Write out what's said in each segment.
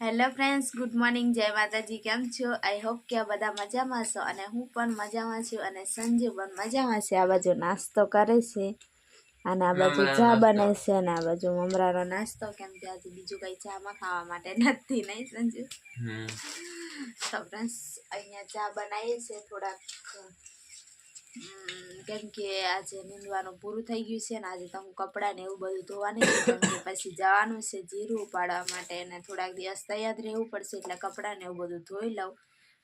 Hello friends good morning જય માતાજી કેમ છો? આઈ હોપ કે આ બધા મજામાં છો અને હું પણ મજામાં છું અને સંજુ પણ મજામાં છે. આ બાજુ નાસ્તો કરે છે અને આ બાજુ ચા બને છે અને આ બાજુ મમરાનો નાસ્તો કેમ કે આજે બીજું કંઈ ચામાં ખાવા માટે નથી નહીં સંજુ? તો ફ્રેન્ડ્સ અહીંયા ચા બનાવીએ છીએ થોડાક. કેમ કે આજે નીંદવાનું પૂરું થઈ ગયું છે ને આજે તો હું કપડાં ને એવું બધું ધોવાની પછી જવાનું છે જીરું ઉપાડવા માટે અને થોડાક દિવસ તૈયાર રહેવું પડશે એટલે કપડાં ને એવું બધું ધોઈ લઉં.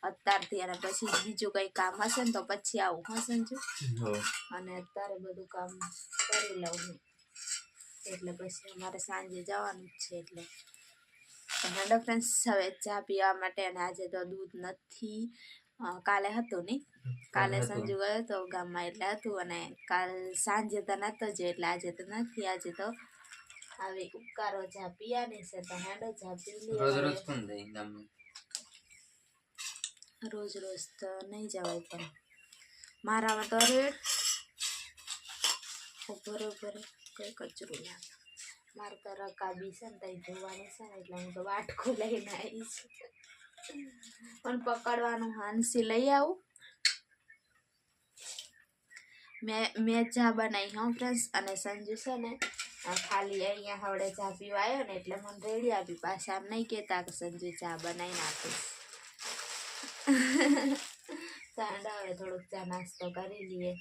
અત્યારથી અને પછી બીજું કંઈ કામ હશે ને તો પછી આવું હશે ને અને અત્યારે બધું કામ કરી લઉં હું. એટલે પછી અમારે સાંજે જવાનું જ છે એટલે. હેલો ફ્રેન્ડ્સ હવે ચા પીવા માટે અને આજે તો દૂધ નથી કાલે હતું ને કાલે. સંજુ ગયો તો ગામમાં એટલે હતું અને કાલ સાંજે તો નતો જ એટલે આજે તો નથી આજે તો આવી ઉપકારો ચા ને છે તો હેડો ઝાપી રોજ રોજ કોણ જાય ગામમાં? રોજ રોજ તો નહીં જવાય પણ મારામાં તો રેડ ઉપર ઉપર કઈ કચરું લાગે મારે તો રકાબી છે ને ત્યાં ધોવાની છે ને એટલે હું તો વાટકો લઈને આવી છું. પણ પકડવાનું હાંસી લઈ આવું. મેં મેં ચા બનાવી હું ફ્રેન્ડ્સ અને સંજુ છે ને ખાલી અહીંયા હવડે ચા પીવા આવ્યો ને એટલે મને રેડી આપી, પાછા આમ નહીં કહેતા કે સંજુ ચા બનાવીને આપીશ. સાંડા હવે થોડુંક ચા નાસ્તો કરી લઈએ.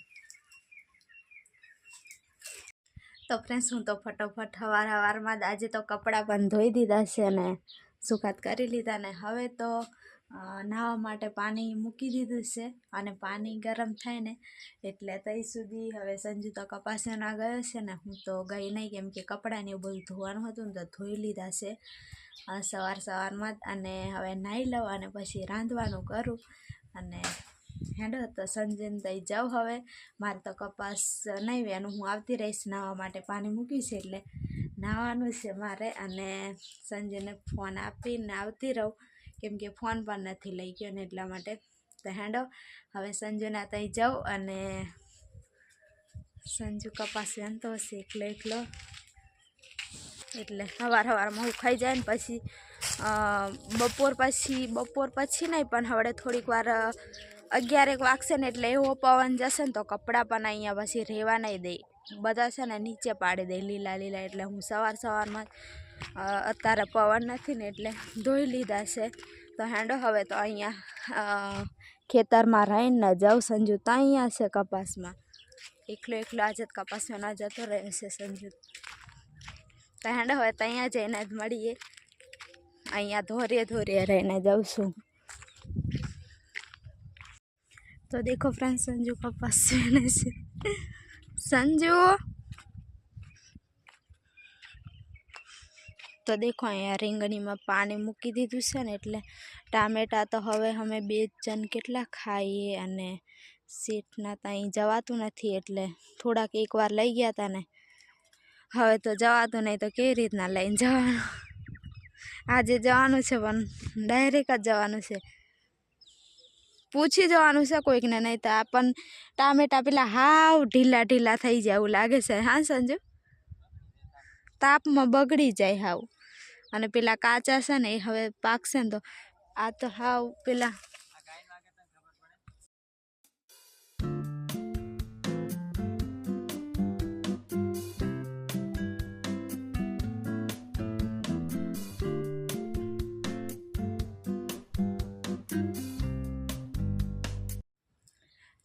તો ફ્રેન્ડ્સ હું તો ફટોફટ સવાર સવારમાં જ આજે તો કપડાં પણ ધોઈ દીધા છે અને સુકાત કરી લીધા ને હવે તો નાહવા માટે પાણી મૂકી દીધું છે અને પાણી ગરમ થાય ને એટલે તઈ સુધી હવે સંજુ તો કપાસના ગયો છે ને હું તો ગઈ નહીં કેમ કે કપડાને એવું બધું ધોવાનું હતું ને તો ધોઈ લીધા છે. સવાર સવારમાં જ અને હવે નાહી લઉં અને પછી રાંધવાનું કરું અને હેડો તો સંજયને તઈ જાઉં હવે. મારે તો કપાસ નહીં વેનું, હું આવતી રહીશ નાહવા માટે પાણી મૂક્યું છે એટલે નાહવાનું છે મારે અને સંજયને ફોન આપીને આવતી રહું. કેમ કે ફોન પણ નથી લઈ ગયો ને એટલા માટે. તો હેંડો, હવે સંજુના ત્યાં જાઉં અને સંજુ કપાસ વેનતો હશે એકલો એકલો. એટલે સવાર સવારમાં હું જાય ને પછી બપોર પછી બપોર પછી નહીં, પણ હવે થોડીક વાર અગિયારેક વાગશે ને એટલે એવો પવન જશે ને તો કપડાં પણ અહીંયા પછી રહેવા નહીં દે. બધા છે ને નીચે પાડી દે લીલા લીલા એટલે હું સવાર સવારમાં અત્યારે પવન નથી ને એટલે ધોઈ લીધા છે. તો હેંડો, હવે તો અહીંયા ખેતરમાં રહીને જાઉં સંજુ. તો અહીંયા છે કપાસમાં. એકલો એકલો આજે જ કપાસમાં ના જતો રહે છે સંજુ. તો હેંડો, હવે તો અહીંયા જઈને જ મળીએ. અહીંયા ધોરીએ ધોરીએ રહીને જાઉં છું. તો દેખો ફ્રેન્ડ સંજુ કપાસ છે. સંજુ? તો દેખો અહીંયા રીંગણીમાં પાણી મૂકી દીધું છે ને એટલે ટામેટા તો હવે અમે બે જણ કેટલા ખાઈએ અને સીટના ત્યાં જવાતું નથી એટલે થોડાક એકવાર લઈ ગયા હતા ને. હવે તો જવાતું નહીં તો કેવી રીતના લઈને જવાનું? આજે જવાનું છે પણ ડાયરેક્ટ જ જવાનું છે. પૂછી જવાનું છે કોઈકને, નહીં તો આપણ ટામેટા પેલા હાવ ઢીલા ઢીલા થઈ જાય એવું લાગે છે. હા, સંજુ? તાપમાં બગડી જાય હાવ. અને પેલા કાચા છે ને, એ હવે પાકશે ને તો આ તો હાવ પેલા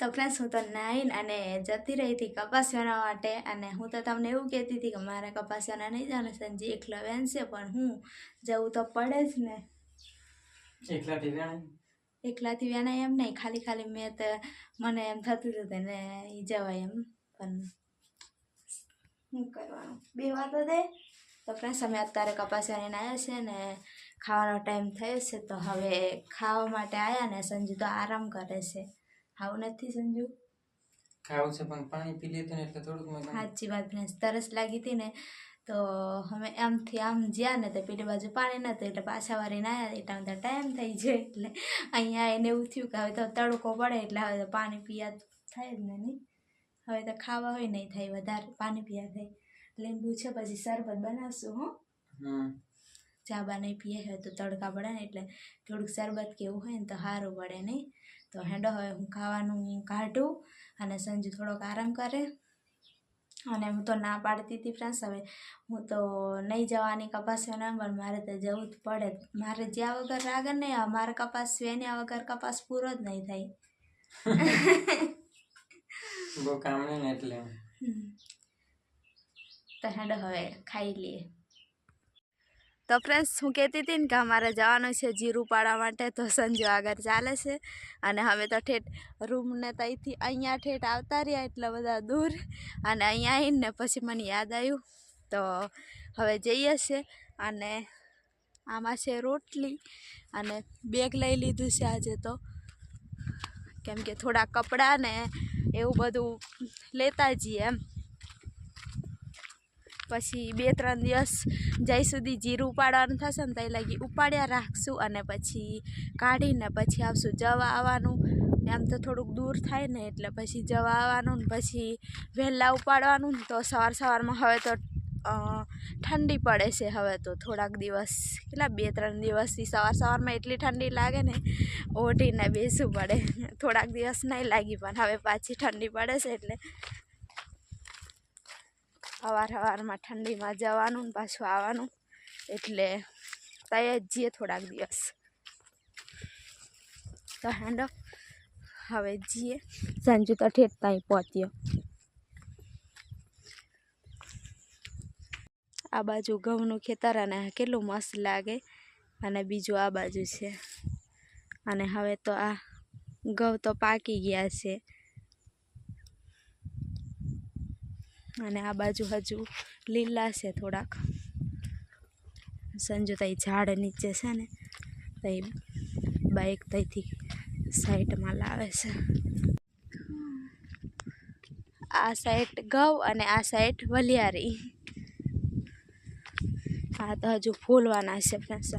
તો ફ્રેન્ડ્સ હું તો નાઈન અને જતી રહી હતી કપાસ વેણવા માટે અને હું તો તમને એવું કહેતી હતી કે મારે કપાસ વેણવા નહીં જવાનું સંજી એકલો વેનશે પણ હું જવું તો પડે જ ને. એકલાથી વેણાય એકલાથી એમ નહીં ખાલી ખાલી મેં તો મને એમ થતું હતું ને ઈ જવાય એમ. પણ શું કરવાનું? બે વાતો દે તો ફ્રેન્ડ્સ અમે અત્યારે કપાસ વેણીને આવ્યા છે ને ખાવાનો ટાઈમ થયો છે તો હવે ખાવા માટે આવ્યા ને સંજુ તો આરામ કરે છે. આવું નથી સંજુ? ખાવું છે પણ પાણી પી લીધું ને એટલે થોડુંક સાચી વાત ફ્રેન્ડ્સ તરસ લાગી હતી ને તો અમે આમથી આમ જ્યાં ને તો પેલી બાજુ પાણી નહોતું એટલે પાછા વારીને આવ્યા. એટલા બધા ટાઈમ થઈ જાય એટલે અહીંયા એને એવું થયું કે હવે તો તડકો પડે એટલે હવે તો પાણી પીયા થાય જ ને નહીં. હવે તો ખાવા હોય નહીં થાય વધારે પાણી પીયા થાય. લીંબુ છે પછી શરબત બનાવશું હો. ચા બા નહીં પીએ હોય તો તડકા પડે ને એટલે થોડુંક શરબત કે એવું હોય ને તો સારું પડે નહીં. તો હેંડો હવે હું ખાવાનું કાઢું અને સંજુ થોડોક આરામ કરે. અને હું તો ના પાડતી હતી ફ્રેન્ડ્સ હવે હું તો નહીં જવાની કપાસ વીણવા પણ મારે તો જવું જ પડે. મારે જ્યાં વગર રાગર નહીં આવે મારે કપાસ વેન્યા વગર કપાસ પૂરો જ નહીં થાય. ને તો હેડો હવે ખાઈ લઈએ. તો ફ્રેન્ડ્સ હું કહેતી હતી ને કે અમારે જવાનું છે જીરું પાડવા માટે, તો સંજો આગળ ચાલે છે. અને હવે તો ઠેઠ રૂમને ત્યાંથી અહીંયા ઠેઠ આવતા રહ્યા એટલા બધા દૂર. અને અહીંયા આવીને પછી મને યાદ આવ્યું. તો હવે જઈએ છે અને આમાં છે રોટલી અને બેગ લઈ લીધું છે આજે તો. કેમ કે થોડા કપડાં ને એવું બધું લેતા જઈએ એમ. પછી બે ત્રણ દિવસ જ્યાં સુધી જીરું ઉપાડવાનું થશે ને ત્યાં લગી ઉપાડ્યા રાખશું અને પછી કાઢીને પછી આવશું જવા આવવાનું. એમ તો થોડુંક દૂર થાય ને એટલે પછી જવા આવવાનું ને પછી વહેલા ઉપાડવાનું ને તો સવાર સવારમાં હવે તો ઠંડી પડે છે હવે તો થોડાક દિવસ. કેટલા બે ત્રણ દિવસથી સવાર સવારમાં એટલી ઠંડી લાગે ને, ઓઢીને બેસવું પડે. થોડાક દિવસ નહીં લાગી પણ હવે પાછી ઠંડી પડે છે એટલે સવાર સવારમાં ઠંડીમાં જવાનું પાછું આવવાનું. એટલે તૈયાર જઈએ થોડાક દિવસ. તો હેન્ડો હવે જઈએ. સાંજુ તો ઠેઠ ત્યાં પહોંચ્યો. આ બાજુ ઘઉંનું ખેતર અને કેટલું મસ્ત લાગે અને બીજું આ બાજુ છે. અને હવે તો આ ઘઉં તો પાકી ગયા છે. અને આ બાજુ હજુ લીલા છે થોડાક. સંજુ તઈ ઝાડ નીચે છે ને, તઈ બાઈક તઈથી સાઈડમાં લાવે છે. આ સાઈડ ઘઉં અને આ સાઈડ વલિયારી. આ તો હજુ ફૂલવાના છે ફ્રેન્ડ્સ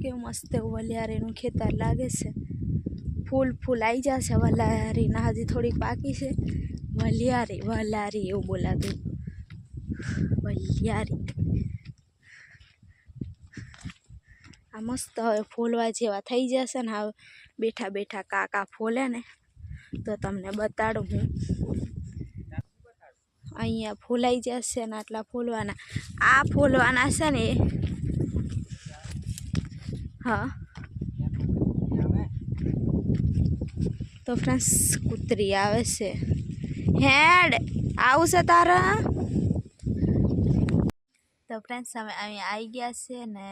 કેવું મસ્ત એવું વલિયારીનું ખેતર લાગે છે. ફૂલ ફૂલ આવી જશે વલારીના હજી થોડીક બાકી છે. વલિયારી વલારી એવું બોલાતું. વલિયારી. આ મસ્ત હવે ફૂલવા જેવા થઈ જશે ને હવે બેઠા બેઠા કાકા ફોલે ને તો તમને બતાડું હું. અહીંયા ફૂલાઈ જશે ને આટલા ફૂલવાના. આ ફૂલવાના છે ને હા. તો ફ્રેન્ડ્સ કૂતરી આવે છે. હેડ આવું છે તારા? તો ફ્રેન્ડ્સ અમે અહીંયા આવી ગયા છે ને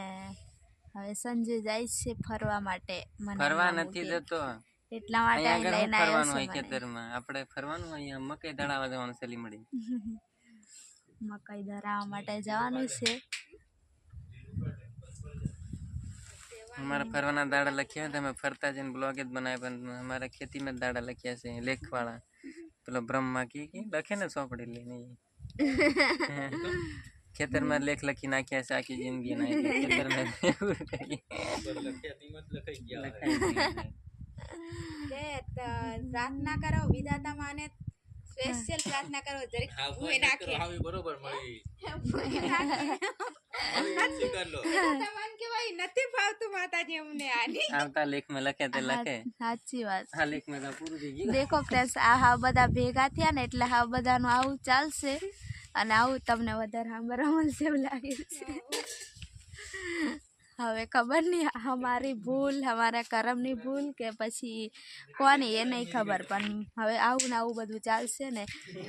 હવે સંજય જાય છે ફરવા માટે. મને ફરવા નથી જતો. એટલા માટે અહીં લઈને આવ્યો ફરવાનું હોય. ખેતરમાં. આપણે ફરવાનું અહીંયા મકાઈ દળાવા જવાનું સલી મળી મકાઈ ધરાવવા માટે જવાનું છે. અમારા ફરવાના દાડા લખ્યા હતા તમે ફરતા જઈને બ્લોગ જ બનાવ્યા પણ અમારા ખેતીમાં જ દાડા લખ્યા છે લેખવાળા પેલો બ્રહ્મા કી કી લખે ને ચોપડી લઈને ખેતરમાં લેખ લખી નાખ્યા છે આખી જિંદગી ના ખેતરમાં. લખાઈ ગયું. પ્રાર્થના કરો વિધાતા માને સ્પેશિયલ પ્રાર્થના કરો જરીક ભૂએ નાખે. બરોબર મળી. નથી ફાવતું માતાજી અમને આની. આવતા તે લખે સાચી વાત. આ લેખમાં તો પૂરું થઈ ગયું. દેખો ફ્રેન્ડ્સ આ હા બધા ભેગા થયા ને એટલે હા બધાનું આવું ચાલશે. અને આવું તમને વધારે સાંભળવા મળશે એવું લાગે છે. હવે ખબર નહીં, અમારી ભૂલ, અમારા કરમની ભૂલ કે પછી કોની, એ નહીં ખબર. પણ હવે આવું ને આવું બધું ચાલશે ને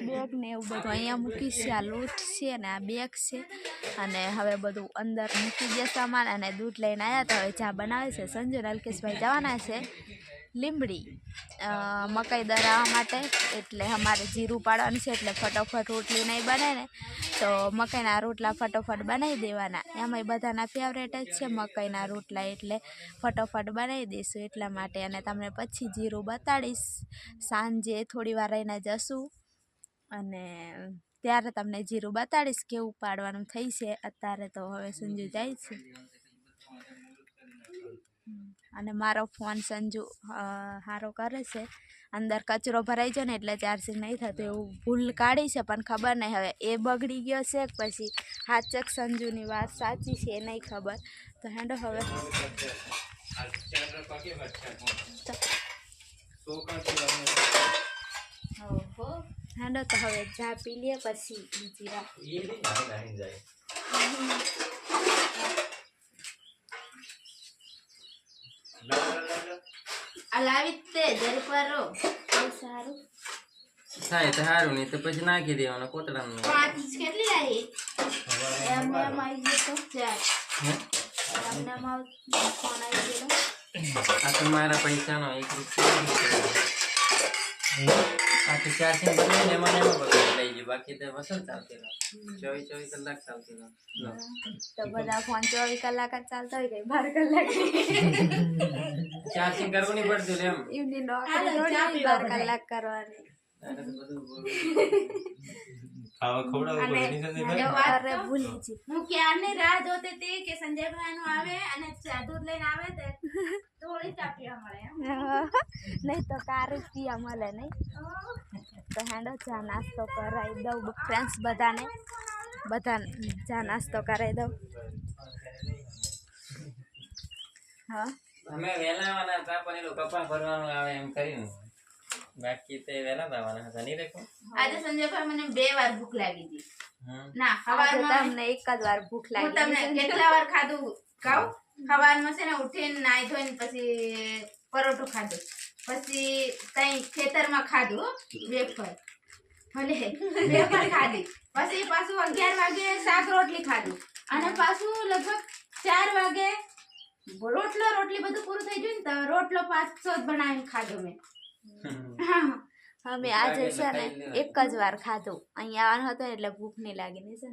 બેગ ને એવું બધું અહીંયા મૂકીશ આ લૂંટ છે ને, આ બેગ છે. અને હવે બધું અંદર મૂકી દે સામાન અને દૂધ લઈને આવ્યા તો. હવે ચા બનાવે છે. સંજય અલ્કેશભાઈ જવાના છે. લીંબડી. મકાઈ દળાવવા માટે એટલે અમારે જીરું પાડવાનું છે એટલે ફટોફટ રોટલી નહીં બને ને તો મકાઈના રોટલા ફટોફટ બનાવી દેવાના. એમાંય બધાના ફેવરેટ જ છે મકાઈના રોટલા એટલે ફટોફટ બનાવી દઈશું એટલા માટે. અને તમને પછી જીરું બતાડીશ. સાંજે થોડી વાર રહીને જશું. અને ત્યારે તમને જીરું બતાડીશ કેવું પાડવાનું થઈ છે અત્યારે તો હવે સંજુ જાય છે. અને મારો ફોન સંજુ સારો હારો કરે છે. અંદર કચરો ભરાઈ જાય ને એટલે ચાર્જિંગ નહીં થતું એવું ભૂલ કાઢી છે પણ ખબર નહીં. હવે એ બગડી ગયો છે પછી હાચક સંજુની વાત સાચી છે એ નહીં ખબર. તો હેંડો હવે. હેંડો તો હવે ચા પી લે પછી બીજી વાત આ લાવી જ તે જરી પરો બહુ સારું થાય તો સારું નહીં તો પછી નાખી દેવાનું પાંચ કેટલી આવી? આ તો મારા પૈસાનો એક રૂપિયો. આ ચાર ચાર્જિંગ બદલીને એમાં ને એમાં બદલી લઈ ગયું. બાકી તો વસલ ચાલતી રહે. ચોવીસ ચોવીસ કલાક ચાલતી રહે. તો બધા ફોન ચોવીસ કલાક જ ચાલતા હોય કઈ બાર કલાક? ચાર્જિંગ કરવું નહીં પડતું એમ. એમની નોકરી બાર કલાક કરવાની. ખાવા ખવડાવવું પડે સંજય ભૂલી જી હું ક્યારની રાહ જોતી હતી કે સંજયભાઈ નું આવે અને ચા દૂધ લઈને આવે તે. થોડી ચા પીવા મળે. નહીં તો કાર જ પીવા મળે નહીં. તો હેંડો ચા નાસ્તો કરાવી દઉં ફ્રેન્ડ્સ બધાને. બધા ચા નાસ્તો કરાવી દઉં. હા. અમે વહેલા વાના ચા પણ એનું કપા ભરવાનું આવે એમ કરીને. બાકી તે વેલા જ હતા નહીં દેખો આજે સંજયભાઈ મને બે વાર ભૂખ લાગી હતી. ના સવારમાં તમને એક જ વાર ભૂખ હું લાગી તમને કેટલા વાર ખાધું? કહું સવારમાં છે ને ઉઠીને નાઈ ધોઈને પછી પરોઠું ખાધું. પછી કઈ ખેતરમાં ખાધું હો, વેફર. ભલે વેફર ખાધી. પછી પાછું અગિયાર વાગે શાક રોટલી ખાધું. અને પાછું લગભગ ચાર વાગે રોટલો રોટલી બધું પૂરું થઈ ગયું ને તો રોટલો પાછો જ બનાવીને ખાધો મેં. હા અમે આજે છે ને એક જ વાર ખાધું. અહીંયા આવવાનું હતું એટલે ભૂખ નહીં લાગી નહીં તો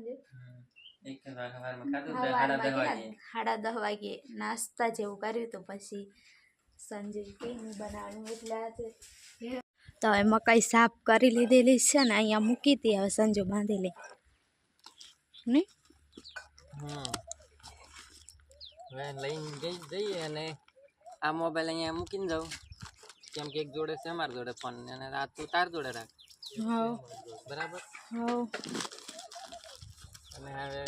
સાડા દસ વાગે. નાસ્તા જેવું કર્યું તો પછી સંજય કે હું બનાવવાનું એટલે આજે તો હવે મકાઈ સાફ કરી લીધેલી છે ને અહીંયા મૂકી હતી હવે સંજુ બાંધી લે. નહીં? લઈને જઈએ અને આ મોબાઈલ અહીંયા મૂકીને જાઉં. કેમ કે એક જોડે છે અમારા જોડે ફોન અને આ તું તાર જોડે રાખ. હા બરાબર? હા અને હવે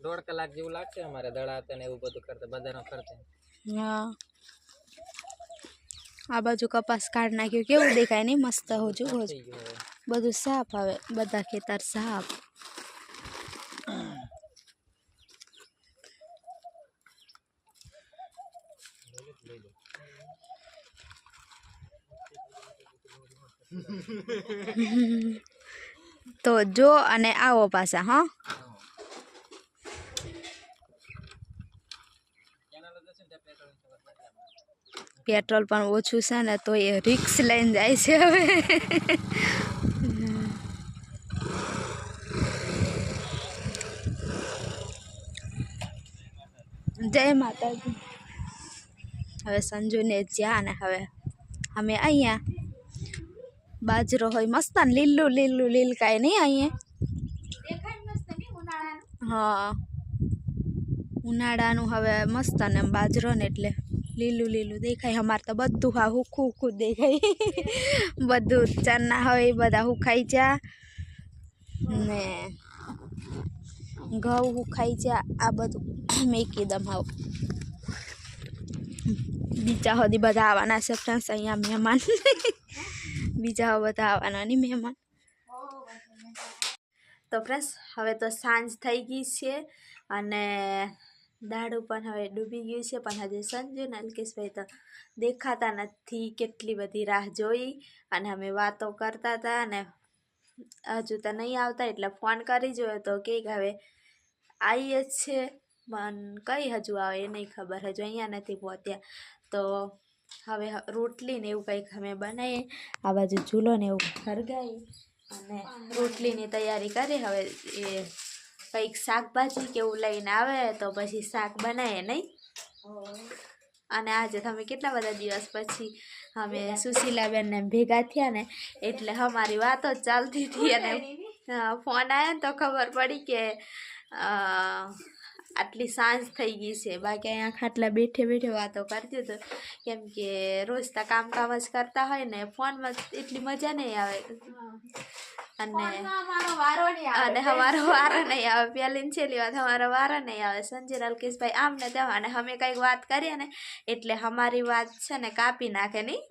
દોઢ કલાક જેવું લાગશે અમારે દળાતે ને એવું બધું કરતા બધાનો ખર્ચે. હા. આ બાજુ કપાસ કાઢ નાખ્યું કેવું દેખાય નહીં મસ્ત હો જો. થઈ ગયું હવે. બધું સાફ આવે બધા ખેતર સાફ. તો જો અને આવો પાછા, હા. પેટ્રોલ પણ ઓછું છે ને, તો એ રિક્સ લઈને જાય છે હવે. જય માતાજી. હવે સંજુને જ્યાં ને હવે અમે અહીંયા. બાજરો હોય મસ્ત ને લીલું લીલું લીલકાય નહીં અહીંયા. હા. ઉનાળાનું હવે મસ્ત ને બાજરો ને એટલે લીલું લીલું દેખાય. અમારે તો બધું હા હુખું હુખું દેખાય. બધું ચના હોય બધા હુખાઈ જા. ને ઘઉં હુખાઈ જા આ બધું મેકી દમ આવ બીજા સુધી બધા આવવાના છે ફ્રેન્ડ્સ અહીંયા મહેમાન. બીજા બધા આવવાના નહીં મહેમાન. તો ફ્રેન્ડ્સ હવે તો સાંજ થઈ ગઈ છે અને દાડું પણ હવે ડૂબી ગયું છે, પણ હજી સંજુ ને અલ્કેશભાઈ તો દેખાતા નથી કેટલી બધી રાહ જોઈ અને અમે વાતો કરતા હતા અને હજુ તો નહીં આવતા એટલે ફોન કરી જોયો તો કે હવે આવીએ છે, પણ કઈ હજુ આવે એ નહીં ખબર, હજુ અહીંયા નથી પહોંચ્યા. તો હવે રોટલી ને એવું કંઈક અમે બનાવીએ આ બાજુ ચૂલો ને એવું હરગાવી અને રોટલીની તૈયારી કરી. હવે એ કંઈક શાકભાજી કે એવું લઈને આવે તો પછી શાક બનાવીએ નહીં? અને આજે તમે કેટલા બધા દિવસ પછી અમે સુશીલાબેનને ભેગા થયા ને, એટલે અમારી વાતો ચાલતી હતી. અને, ફોન આવ્યો ને તો ખબર પડી કે આટલી સાંજ થઈ ગઈ છે, બાકી અહીંયા ખાટલા બેઠે બેઠે વાતો કરતી હતો. કેમ કે રોજ તો કામ જ કરતા હોય ને, ફોનમાં એટલી મજા નહીં આવે. અને અને અમારો વારો નહીં આવે. પહેલી છેલ્લી વાત અમારો વારો નહીં આવે. સંજય અલ્કેશભાઈ આમ ને તેમ, અને અમે કંઈક વાત કરીએ ને, એટલે અમારી વાત છે ને કાપી નાખે નહીં.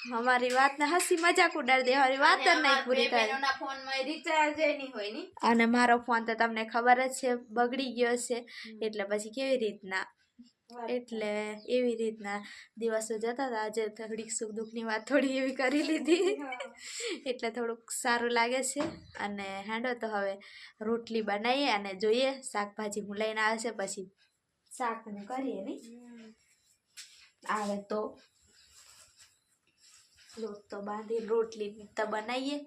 અમારી વાતને હસી મજાક ઉડાડી દે અમારી વાત જ નહીં પૂરી થાય ફોનમાં રિચાર્જ નહીં હોયની. અને મારો ફોન તો તમને ખબર જ છે બગડી ગયો છે. એટલે પછી કેવી રીતના? એટલે એવી રીતના દિવસો જતા હતા. આજે થોડીક સુખ દુઃખની વાત થોડી એવી કરી લીધી. એટલે થોડુંક સારું લાગે છે. અને હેંડો તો હવે રોટલી બનાવીએ અને જોઈએ શાકભાજી હું લઈને આવે છે પછી શાકનું કરીએ નહીં આવે તો લોટ તો બાંધી રોટલી તો બનાવીએ.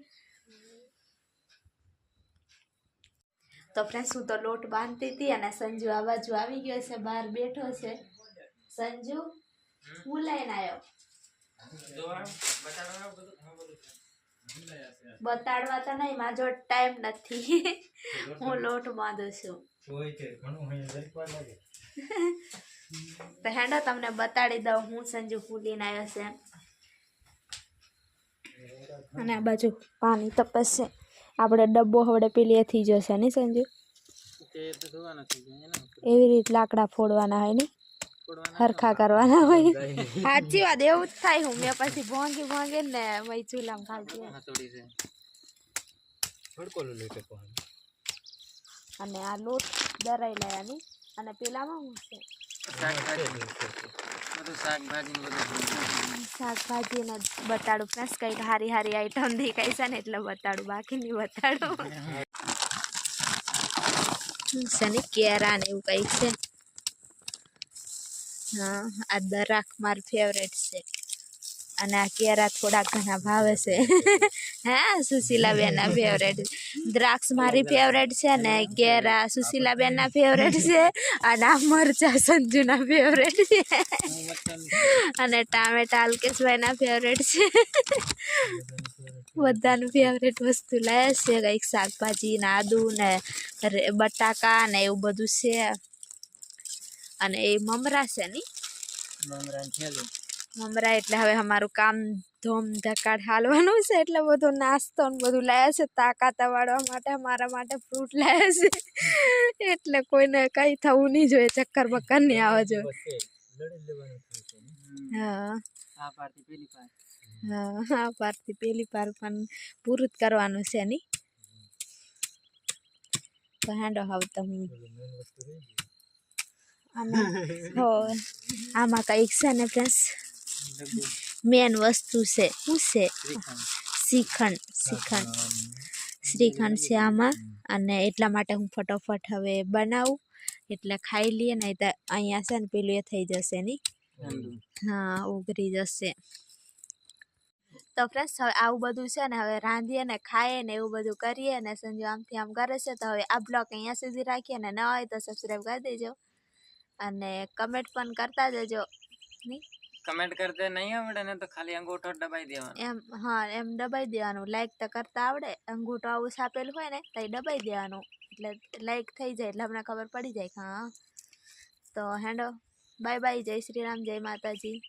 તો ફ્રેન્ડ્સ હું તો લોટ બાંધતી હતી અને સંજુ આ આવી ગયો છે, બહાર બેઠો છે. સંજુ, હું લઈને આવ્યો બતાડવા તો નહીં, મારો ટાઈમ નથી. હું લોટ બાંધું છું. તો હેડો, તમને બતાડી દઉં હું સંજુ ફૂલીને આવ્યો છે. અને આ બાજુ પાણી તપસશે આપણે ડબ્બો હવડે પેલી એ થઈ જશે નહીં સંજુ? ને એવી રીતે લાકડા ફોડવાના હોય ને? હરખા કરવાના હોય. સાચી વાત એવું જ થાય હું મેં પછી ભોંગી ભોંગી ને ભાઈ ચૂલામ ખાતી અને આ લોટ દરાઈ લેવાની અને પેલામાં હું છે. શાકભાજી બધું ને બતાડું પ્લસ કંઈક હારી હારી આઈટમ દેખાય છે ને એટલે બતાડું બાકી નહીં બતાડું છે ને કેરા ને એવું કંઈક છે. હા, આ દરાક મારું ફેવરેટ છે. અને આ કેરા થોડા ઘણા ભાવે છે. હા સુશીલાબેનના ફેવરેટ દ્રાક્ષ મારી ફેવરેટ છે ને કેરા સુશીલાબેનના ફેવરેટ છે અને આ મરચા સંજુના ફેવરેટ છે. અને ટામેટા અલ્કેશભાઈના ફેવરેટ છે. બધાનું ફેવરેટ વસ્તુ લાયા છે કંઈક શાકભાજી ને આદુ ને બટાકા ને એવું બધું છે. અને એ મમરા છે ની? મમરા મમરા એટલે હવે અમારું કામ ધોમ ધકાડ હાલવાનું છે એટલે બધો નાસ્તો ને બધું લાયા છે તાકાત વાળવા માટે મારા માટે ફ્રૂટ લાયા છે. એટલે કોઈને કઈ થવું નહીં જોઈએ ચક્કર બક્કર નહીં આવવા જોઈએ. હા. હા પારથી પેલી પાર પણ પૂરું જ કરવાનું છે ની. તો હેંડો હવે તો હું આમાં હો આમાં કંઈક છે ને ફ્રેન્ડ્સ મેન વસ્તુ છે. શું છે? શ્રીખંડ. શ્રીખંડ. શ્રીખંડ છે આમાં. અને એટલા માટે હું ફટોફટ હવે બનાવું. એટલે ખાઈ લઈએ તો અહીંયા છે ને પેલું એ થઈ જશે નહીં? હા ઉગરી જશે. તો ફ્રેન્ડ્સ હવે આવું બધું છે ને હવે રાંધીએ ને ખાઈએ ને એવું બધું કરીએ ને સંજુ આમથી આમ કરે છે, તો હવે આ બ્લોગ અહીંયા સુધી રાખીએ ને ન હોય તો સબસ્ક્રાઈબ કરી દેજો. અને કમેન્ટ પણ કરતા જજો. નહીં? કમેન્ટ કરતે નહીં આવડે, ને તો ખાલી અંગૂઠો દબાઈ દેવાનો. એમ, હા, એમ દબાઈ દેવાનું. લાઈક તો કરતા આવડે, અંગૂઠો આવું છાપેલું હોય ને તો દબાઈ દેવાનું. એટલે લાઈક થઈ જાય, એટલે અમને ખબર પડી જાય હા. તો હેંડો. બાય બાય જય શ્રી રામ, જય માતાજી.